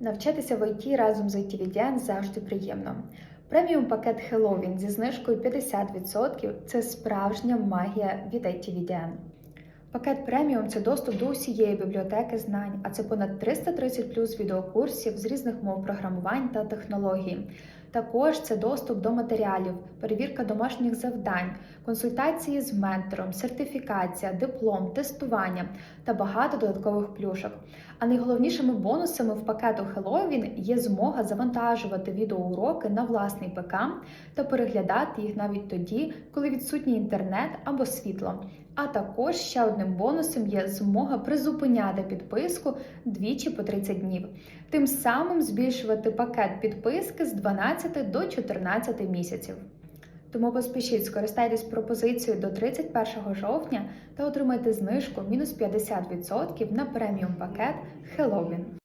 Навчатися в ІТ разом з ITVDN завжди приємно. Преміум пакет Halloween зі знижкою 50% це справжня магія від ITVDN. Пакет преміум це доступ до усієї бібліотеки знань, а це понад 330 плюс відеокурсів з різних мов програмувань та технологій. Також це доступ до матеріалів, перевірка домашніх завдань, консультації з ментором, сертифікація, диплом, тестування та багато додаткових плюшок. А найголовнішими бонусами в пакету Halloween є змога завантажувати відеоуроки на власний ПК та переглядати їх навіть тоді, коли відсутній інтернет або світло. А також ще одним бонусом є змога призупиняти підписку двічі по 30 днів, тим самим збільшувати пакет підписки з 12 до 14 місяців. Тому поспішіть скористайтесь пропозицією до 31 жовтня та отримайте знижку мінус 50% на преміум пакет Halloween.